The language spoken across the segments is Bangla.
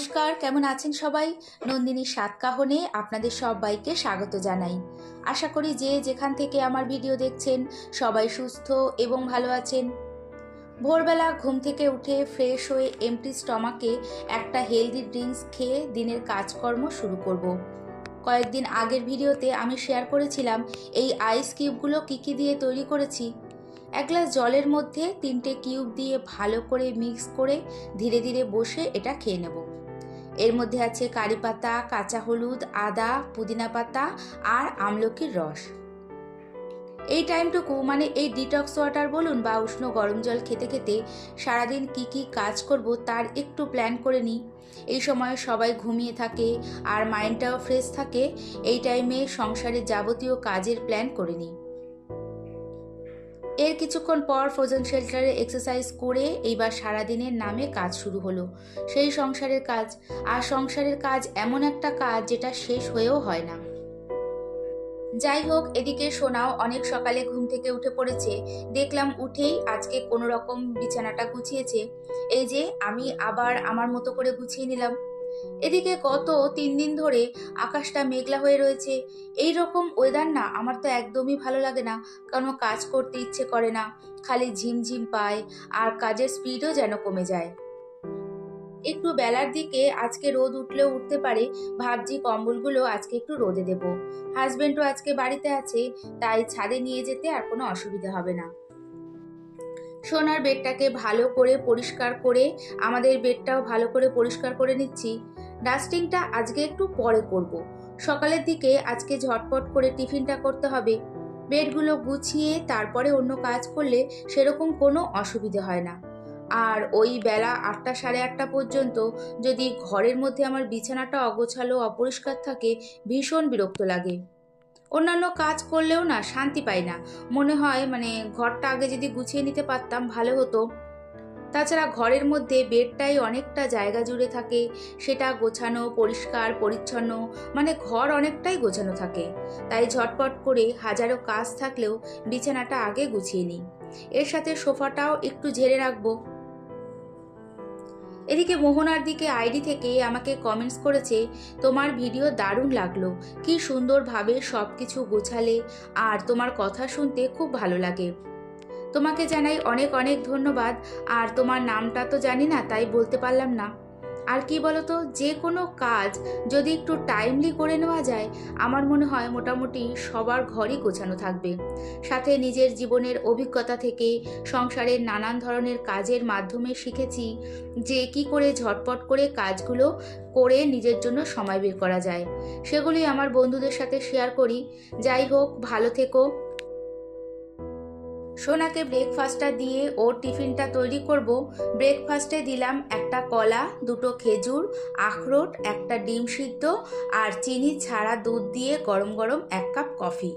নমস্কার, কেমন আছেন সবাই? নন্দিনীর সাতকাহনে আপনাদের সবাইকে স্বাগত জানাই। আশা করি যে যেখান থেকে আমার ভিডিও দেখছেন, সবাই সুস্থ এবং ভালো আছেন। ভোরবেলা ঘুম থেকে উঠে ফ্রেশ হয়ে এমটি স্টমাকে একটা হেলদি ড্রিঙ্কস খেয়ে দিনের কাজকর্ম শুরু করব। কয়েকদিন আগের ভিডিওতে আমি শেয়ার করেছিলাম, এই আইস কিউবগুলো কী কী দিয়ে তৈরি করেছি। এক গ্লাস জলের মধ্যে তিনটে কিউব দিয়ে ভালো করে মিক্স করে ধীরে ধীরে বসে এটা খেয়ে নেব। এর মধ্যে আছে কারি পাতা, কাঁচা হলুদ, আদা, পুদিনা পাতা আর আমলকির রস। এই টাইমটুকু মানে এই ডিটক্স ওয়াটার বলুন বা উষ্ণ গরম জল খেতে খেতে সারাদিন কি কি কাজ করব তার একটু প্ল্যান করে নিই। এই সময় সবাই ঘুমিয়ে থাকে আর মাইন্ডটাও ফ্রেশ থাকে, এই টাইমে সংসারের যাবতীয় কাজের প্ল্যান করে নিই। এর কিছুক্ষণ পর ফ্রোজেন শেল্টারে এক্সারসাইজ করে এইবার সারাদিনের নামে কাজ শুরু হলো। সেই সংসারের কাজ, আর সংসারের কাজ এমন একটা কাজ যেটা শেষ হয়েও হয় না। যাই হোক, এদিকে সোনাও অনেক সকালে ঘুম থেকে উঠে পড়েছে। দেখলাম উঠেই আজকে কোনো রকম বিছানাটা গুছিয়েছে। এই যে, আমি আবার আমার মতো করে গুছিয়ে নিলাম। এদিকে গত তিন দিন ধরে আকাশটা মেঘলা হয়ে রয়েছে। এই রকম ওয়েদার না আমার তো একদমই ভালো লাগে না। কোনো কাজ করতে ইচ্ছে করে না। খালি ঝিমঝিম পায় আর কাজের স্পিডও যেন কমে যায়। একটু বেলার দিকে আজকে রোদ উঠলেও উঠতে পারে। ভাবছি কম্বলগুলো আজকে একটু রোদে দেব। হাজবেন্ডও আজকে বাড়িতে আছে, তাই ছাদে নিয়ে যেতে আর কোনো অসুবিধা হবে না। সোনার বেডটাকে ভালো করে পরিষ্কার করে, আমাদের বেডটাও ভালো করে পরিষ্কার করে নিচ্ছি। ডাস্টিংটা আজকে একটু পরে করব। সকালের দিকে আজকে ঝটপট করে টিফিনটা করতে হবে। বেডগুলো গুছিয়ে তারপরে অন্য কাজ করলে সেরকম কোনো অসুবিধে হয় না। আর ওই বেলা আটটা সাড়ে আটটা পর্যন্ত যদি ঘরের মধ্যে আমার বিছানাটা অগোছালো, অপরিষ্কার থাকে, ভীষণ বিরক্ত লাগে। অন্যান্য কাজ করলেও না শান্তি পাই না। মনে হয় মানে ঘরটা আগে যদি গুছিয়ে নিতে পারতাম, ভালো হতো। তাছাড়া ঘরের মধ্যে বেডটাই অনেকটা জায়গা জুড়ে থাকে, সেটা গোছানো, পরিষ্কার, পরিচ্ছন্ন মানে ঘর অনেকটাই গোছানো থাকে। তাই ঝটপট করে হাজারো কাজ থাকলেও বিছানাটা আগে গুছিয়ে নিই। এর সাথে সোফাটাও একটু ঝেড়ে রাখব। এদিকে মোহনার দিকে আইডি থেকে আমাকে কমেন্টস করেছে, তোমার ভিডিও দারুণ লাগল। কি সুন্দরভাবে সব কিছু গোছালে আর তোমার কথা শুনতে খুব ভালো লাগে। তোমাকে জানাই অনেক অনেক ধন্যবাদ। আর তোমার নামটা তো জানি না, তাই বলতে পারলাম না। আর কি বলতো, যে কোনো কাজ যদি একটু টাইমলি করে নেওয়া যায়, আমার মনে হয় মোটামুটি সবার ঘরই গোছানো থাকবে। সাথে নিজের জীবনের অভিজ্ঞতা থেকে সংসারের নানান ধরনের কাজের মাধ্যমে শিখেছি যে কি করে ঝটপট করে কাজগুলো করে নিজের জন্য সময় বের করা যায়। সেগুলি আমার বন্ধুদের সাথে শেয়ার করি। যাই হোক, ভালো থেকো। সোনাকে ব্রেকফাস্টটা দিয়ে ওর টিফিনটা তৈরি করব। ব্রেকফাস্টে দিলাম একটা কলা, দুটো খেজুর, আখরোট, একটা ডিম সিদ্ধ আর চিনি ছাড়া দুধ দিয়ে গরম গরম এক কাপ কফি।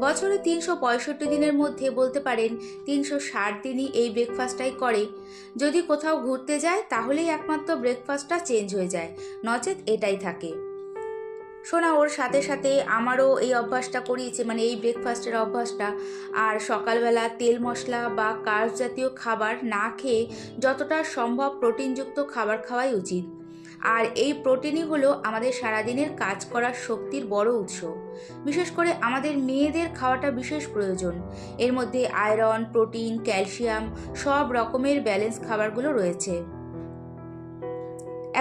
বছরে তিনশো পঁয়ষট্টি দিনের মধ্যে বলতে পারেন তিনশো ষাট দিনই এই ব্রেকফাস্টটাই করে। যদি কোথাও ঘুরতে যায় তাহলেই একমাত্র ব্রেকফাস্টটা চেঞ্জ হয়ে যায়। নচেত এটাই থাকে। শোনা, ওর সাথে সাথে আমারও এই অভ্যাসটা করিয়েছে মানে এই ব্রেকফাস্টের অভ্যাসটা। আর সকালবেলা তেল মশলা বা কার্স জাতীয় খাবার না খেয়ে যতটা সম্ভব প্রোটিনযুক্ত খাবার খাওয়াই উচিত। আর এই প্রোটিনই হলো আমাদের সারাদিনের কাজ করার শক্তির বড় উৎস। বিশেষ করে আমাদের মেয়েদের খাওয়াটা বিশেষ প্রয়োজন। এর মধ্যে আয়রন প্রোটিন ক্যালসিয়াম সব রকমের ব্যালেন্স খাবারগুলো রয়েছে।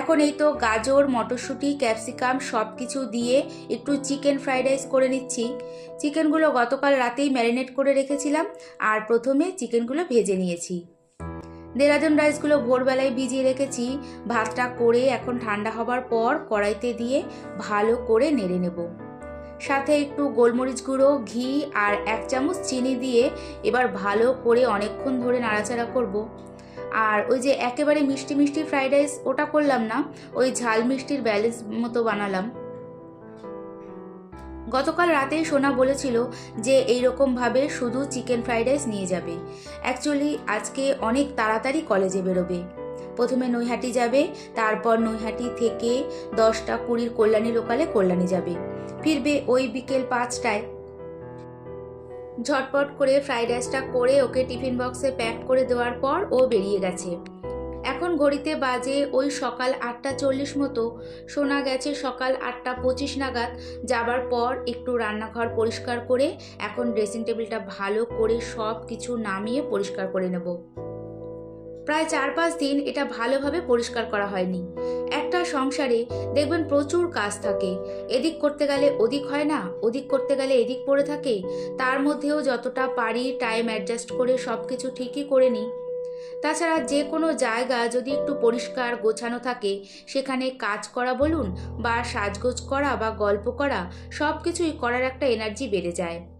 এখন এই তো গাজর, মটরশুঁটি, ক্যাপসিকাম সব কিছু দিয়ে একটু চিকেন ফ্রাইড রাইস করে নিচ্ছি। চিকেনগুলো গতকাল রাতেই ম্যারিনেট করে রেখেছিলাম আর প্রথমে চিকেনগুলো ভেজে নিয়েছি। দেরাদুন রাইসগুলো ভোরবেলায় ভিজিয়ে রেখেছি। ভাতটা করে এখন ঠান্ডা হবার পর কড়াইতে দিয়ে ভালো করে নেড়ে নেব। সাথে একটু গোলমরিচ গুঁড়ো, ঘি আর এক চামচ চিনি দিয়ে এবার ভালো করে অনেকক্ষণ ধরে নাড়াচাড়া করব। আর ওই যে একেবারে মিষ্টি মিষ্টি ফ্রাইড রাইস ওটা করলাম না, ওই ঝাল মিষ্টির ব্যালেন্স মতো বানালাম। গতকাল রাতেই সোনা বলেছিল যে এই ভাবে শুধু চিকেন ফ্রাইড রাইস নিয়ে যাবে। অ্যাকচুয়ালি আজকে অনেক তাড়াতাড়ি কলেজে বেরোবে। প্রথমে নৈহাটি যাবে, তারপর নৈহাটি থেকে দশটা কুড়ির কল্যাণী লোকালে কল্যাণী যাবে। ফিরবে ওই বিকেল পাঁচটায়। ঝটপট করে ফ্রাইড রাইসটা করে ওকে টিফিন বক্সে প্যাক করে দেওয়ার পর ও বেরিয়ে গেছে। এখন ঘড়িতে বাজে ওই সকাল আটটা চল্লিশ মতো। শোনা গেছে সকাল আটটা পঁচিশ নাগাদ। যাবার পর একটু রান্নাঘর পরিষ্কার করে এখন ড্রেসিং টেবিলটা ভালো করে সব কিছু নামিয়ে পরিষ্কার করে নেব। প্রায় চার পাঁচ দিন এটা ভালোভাবে পরিষ্কার করা হয়নি। একটা সংসারে দেখবেন প্রচুর কাজ থাকে। এদিক করতে গেলে ওদিক হয় না, ওদিক করতে গেলে এদিক পড়ে থাকে। তার মধ্যেও যতটা পারি টাইম অ্যাডজাস্ট করে সব কিছু ঠিকই করে নিই। তাছাড়া যে কোনো জায়গা যদি একটু পরিষ্কার গোছানো থাকে, সেখানে কাজ করা বলুন বা সাজগোজ করা বা গল্প করা সব কিছুই করার একটা এনার্জি বেড়ে যায়।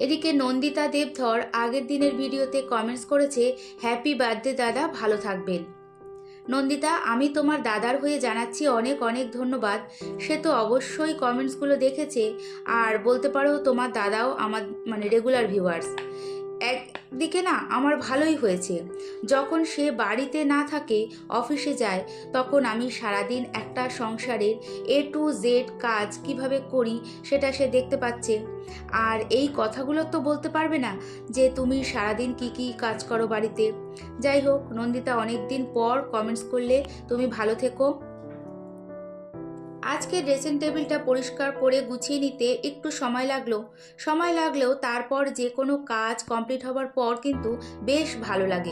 এদিকে নন্দিতা দেবধর আগের দিনের ভিডিওতে কমেন্টস করেছে হ্যাপি বার্থডে দাদা, ভালো থাকবেন। নন্দিতা, আমি তোমার দাদার হয়ে জানাচ্ছি অনেক অনেক ধন্যবাদ। সে তো অবশ্যই কমেন্টসগুলো দেখেছে। আর বলতে পারো তোমার দাদাও আমার মানে রেগুলার ভিউয়ার্স একদিকে না আমার ভালোই হয়েছে। যখন সে বাড়িতে না থাকে, অফিসে যায়, তখন আমি সারাদিন একটা সংসারের এ টু জেড কাজ কীভাবে করি সেটা সে দেখতে পাচ্ছে। আর এই কথাগুলো তো বলতে পারবে না যে তুমি সারাদিন কি কি কাজ করো বাড়িতে। যাই হোক, নন্দিতা অনেক দিন পর কমেন্টস করলে, তুমি ভালো থেকো। আজকে ড্রেসিং টেবিলটা পরিষ্কার করে গুছিয়ে নিতে একটু সময় লাগল। সময় লাগলেও তারপর যে কোনো কাজ কমপ্লিট হবার পর কিন্তু বেশ ভালো লাগে।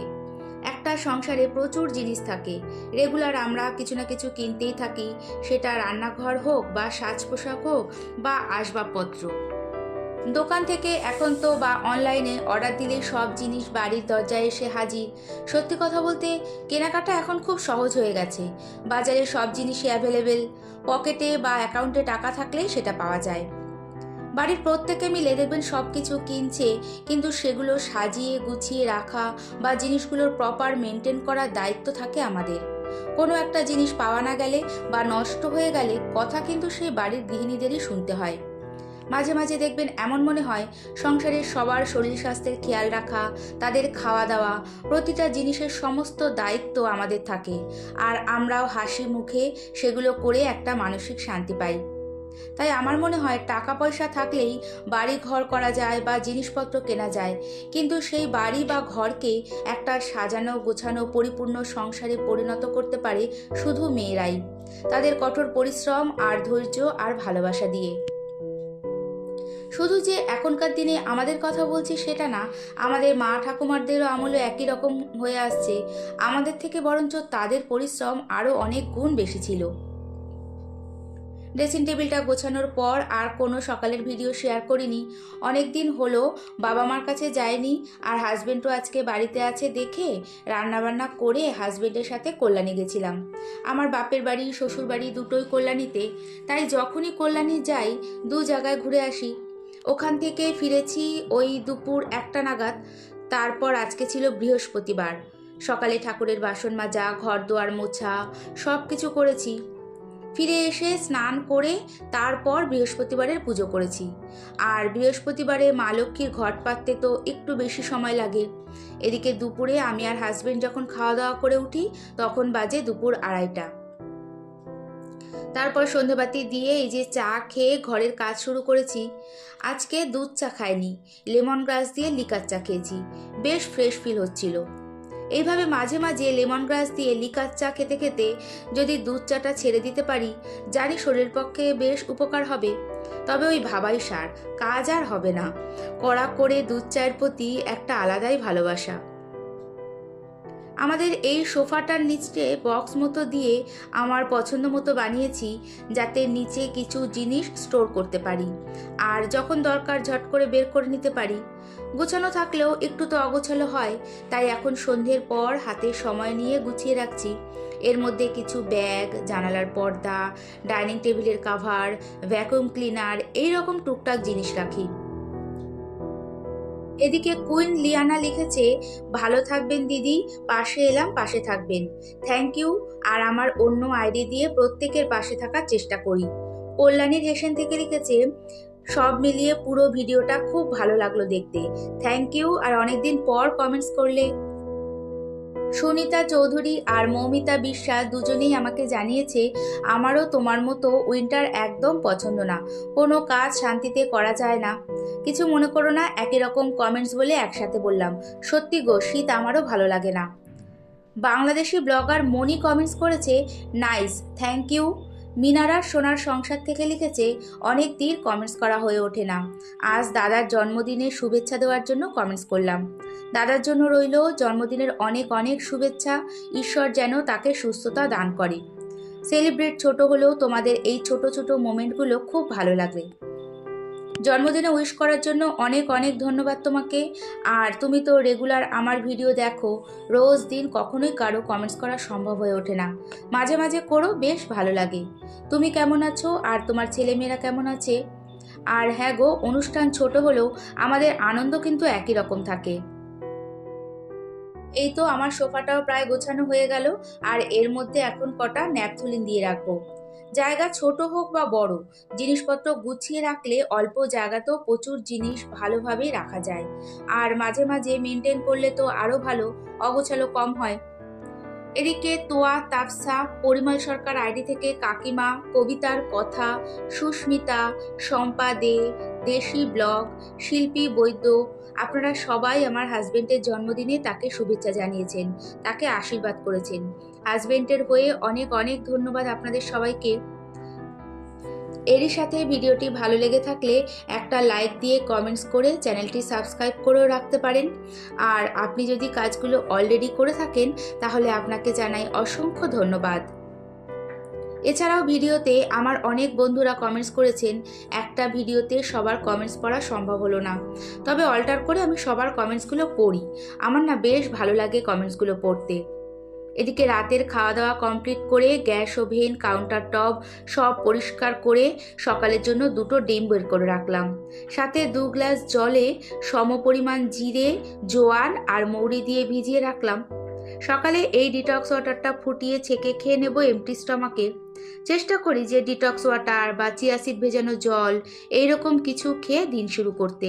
একটা সংসারে প্রচুর জিনিস থাকে। রেগুলার আমরা কিছু না কিছু কিনতেই থাকি। সেটা রান্নাঘর হোক বা সাজ পোশাক হোক বা আসবাবপত্র। দোকান থেকে এখন তো বা অনলাইনে অর্ডার দিলে সব জিনিস বাড়ির দরজায় এসে হাজির। সত্যি কথা বলতে, কেনাকাটা এখন খুব সহজ হয়ে গেছে। বাজারে সব জিনিসই অ্যাভেলেবেল পকেটে বা অ্যাকাউন্টে টাকা থাকলেই সেটা পাওয়া যায়। বাড়ির প্রত্যেকে মিলে দেখবেন সব কিছু কিনছে, কিন্তু সেগুলো সাজিয়ে গুছিয়ে রাখা বা জিনিসগুলোর প্রপার মেনটেন করার দায়িত্ব থাকে আমাদের। কোনো একটা জিনিস পাওয়া না গেলে বা নষ্ট হয়ে গেলে কথা কিন্তু সেই বাড়ির গৃহিণীদেরই শুনতে হয়। মাঝে মাঝে দেখবেন এমন মনে হয়, সংসারের সবার শরীর স্বাস্থ্যের খেয়াল রাখা, তাদের খাওয়া দাওয়া, প্রতিটা জিনিসের সমস্ত দায়িত্ব আমাদের থাকে। আর আমরাও হাসি মুখে সেগুলো করে একটা মানসিক শান্তি পাই। তাই আমার মনে হয় টাকা পয়সা থাকলেই বাড়ি ঘর করা যায় বা জিনিসপত্র কেনা যায়। কিন্তু সেই বাড়ি বা ঘরকে একটা সাজানো, গোছানো, পরিপূর্ণ সংসারে পরিণত করতে পারে শুধু মেয়েরাই। তাদের কঠোর পরিশ্রম আর ধৈর্য আর ভালোবাসা দিয়ে। শুধু যে এখনকার দিনে আমাদের কথা বলছি সেটা না, আমাদের মা ঠাকুমারদেরও আমলও একই রকম হয়ে আসছে। আমাদের থেকে বরঞ্চ তাদের পরিশ্রম আরও অনেক গুণ বেশি ছিল। ড্রেসিং টেবিলটা গোছানোর পর আর কোনো সকালের ভিডিও শেয়ার করিনি। অনেক দিন হলো বাবা মার কাছে যায়নি আর হাজব্যান্ডও আজকে বাড়িতে আছে দেখে রান্নাবান্না করে হাজব্যান্ডের সাথে কল্যাণী গেছিলাম। আমার বাপের বাড়ি শ্বশুর বাড়ি দুটোই কল্যাণীতে, তাই যখনই কল্যাণী যাই দু জায়গায় ঘুরে আসি। ওখান থেকে ফিরেছি ওই দুপুর একটা নাগাদ। তারপর আজকে ছিল বৃহস্পতিবার। সকালে ঠাকুরের বাসন মাজা ঘর দোয়ার মোছা সব কিছু করেছি। ফিরে এসে স্নান করে তারপর বৃহস্পতিবারের পুজো করেছি। আর বৃহস্পতিবারে মা লক্ষ্মীর ঘট পাততে তো একটু বেশি সময় লাগে। এদিকে দুপুরে আমি আর হাজবেন্ড যখন খাওয়া দাওয়া করে উঠি, তখন বাজে দুপুর আড়াইটা। তারপর সন্ধেবাতি দিয়ে এই যে চা খেয়ে ঘরের কাজ শুরু করেছি। আজকে দুধ চা খাইনি, লেমন গ্রাস দিয়ে লিকার চা খেয়েছি, বেশ ফ্রেশ ফিল হচ্ছিল। এইভাবে মাঝে মাঝে লেমন গ্রাস দিয়ে লিকার চা খেতে খেতে যদি দুধ চাটা ছেড়ে দিতে পারি, জানি শরীরের পক্ষে বেশ উপকার হবে। তবে ওই ভাবাই সার, কাজ আর হবে না। কড়া করে দুধ চায়ের প্রতি একটা আলাদাই ভালোবাসা। আমাদের এই সোফাটার নিচে বক্স মতো দিয়ে আমার পছন্দ মতো বানিয়েছি যাতে নিচে কিছু জিনিস স্টোর করতে পারি। আর যখন দরকার ঝট করে বের করে নিতে পারি। গোছানো থাকলেও একটু তো অগোছালো হয়, তাই এখন সন্ধ্যের পর হাতে সময় নিয়ে গুছিয়ে রাখছি। এর মধ্যে কিছু ব্যাগ, জানালার পর্দা, ডাইনিং টেবিলের কাভার ভ্যাকুয়াম ক্লিনার এই রকম টুকটাক জিনিস রাখি। এদিকে কুইন লিয়ানা লিখেছে, ভালো থাকবেন দিদি, পাশে এলাম, পাশে থাকবেন। থ্যাংক ইউ, আর আমার অন্য আইডি দিয়ে প্রত্যেকের পাশে থাকার চেষ্টা করি। কল্যাণীর রেশন থেকে লিখেছে, সব মিলিয়ে পুরো ভিডিওটা খুব ভালো লাগল দেখতে। থ্যাংক ইউ, আর অনেকদিন পর কমেন্টস করলে। সুনিতা চৌধুরী আর মৌমিতা বিশ্বাস দুজনেই আমাকে জানিয়েছে, আমারও তোমার মতো উইন্টার একদম পছন্দ না। কোনো কাজ শান্তিতে করা যায় না। কিছু মনে করো না, একই রকম কমেন্টস বলে একসাথে বললাম। সত্যি গো, শীত আমারও ভালো লাগে না। বাংলাদেশি ব্লগার মনি কমেন্টস করেছে, নাইস থ্যাংক ইউ মিনারার সোনার সংসার থেকে লিখেছে, অনেক দিন কমেন্টস করা হয়ে ওঠে না। আজ দাদার জন্মদিনে শুভেচ্ছা দেওয়ার জন্য কমেন্টস করলাম। দাদার জন্য রইল জন্মদিনের অনেক অনেক শুভেচ্ছা। ঈশ্বর যেন তাকে সুস্থতা দান করে। সেলিব্রেট ছোট হলেও তোমাদের এই ছোট ছোট মোমেন্টগুলো খুব ভালো লাগবে। জন্মদিনে উইশ করার জন্য অনেক অনেক ধন্যবাদ তোমাকে। আর তুমি তো রেগুলার আমার ভিডিও দেখো, রোজ দিন কখনোই কারও কমেন্টস করা সম্ভব হয়ে ওঠে না। মাঝে মাঝে করো, বেশ ভালো লাগে। তুমি কেমন আছো? আর তোমার ছেলেমেয়েরা কেমন আছে? আর হ্যাঁ গো, অনুষ্ঠান ছোট হলেও আমাদের আনন্দ কিন্তু একই রকম থাকে। এই তো আমার সোফাটাও প্রায় গোছানো হয়ে গেল। আর এর মধ্যে এখন কটা ন্যাপথুলিন দিয়ে রাখব। জায়গা ছোট হোক বা বড়, জিনিসপত্র গুছিয়ে রাখলে অল্প জায়গাতেও প্রচুর জিনিস ভালোভাবে রাখা যায়। আর মাঝে মাঝে মেনটেন করলে তো আরও ভালো, অগোছালো কম হয়। এদিকে তোয়া, তাপসা, পরিমল সরকার আইডি থেকে কাকিমা, কবিতার কথা, সুস্মিতা, শম্পা দে, দেশি ব্লগ, শিল্পী বৈদ্য, আপনারা সবাই আমার হাজবেন্ডের জন্মদিনে তাকে শুভেচ্ছা জানিয়েছেন, তাকে আশীর্বাদ করেছেন। হাজবেন্ডের হয়ে অনেক অনেক ধন্যবাদ আপনাদের সবাইকে। এরই সাথে ভিডিওটি ভালো লেগে থাকলে একটা লাইক দিয়ে কমেন্টস করে চ্যানেলটি সাবস্ক্রাইব করেও রাখতে পারেন। আর আপনি যদি কাজগুলো অলরেডি করে থাকেন, তাহলে আপনাকে জানাই অসংখ্য ধন্যবাদ। এছাড়াও ভিডিওতে আমার অনেক বন্ধুরা কমেন্টস করেছেন, একটা ভিডিওতে সবার কমেন্টস পড়া সম্ভব হলো না। তবে অল্টার করে আমি সবার কমেন্টসগুলো পড়ি। আমার না বেশ ভালো লাগে কমেন্টসগুলো পড়তে। এদিকে রাতের খাওয়া দাওয়া কমপ্লিট করে গ্যাস ওভেন কাউন্টার টপ সব পরিষ্কার করে সকালের জন্য দুটো ডিম বের করে রাখলাম। সাথে দু গ্লাস জলে সমপরিমাণ জিরে, জোয়ান আর মৌরি দিয়ে ভিজিয়ে রাখলাম। সকালে এই ডিটক্স ওয়াটারটা ফুটিয়ে ছেঁকে খেয়ে নেব এমটি স্টমাকে চেষ্টা করি যে ডিটক্স ওয়াটার বা চিয়াসিড ভেজানো জল, এইরকম কিছু খেয়ে দিন শুরু করতে।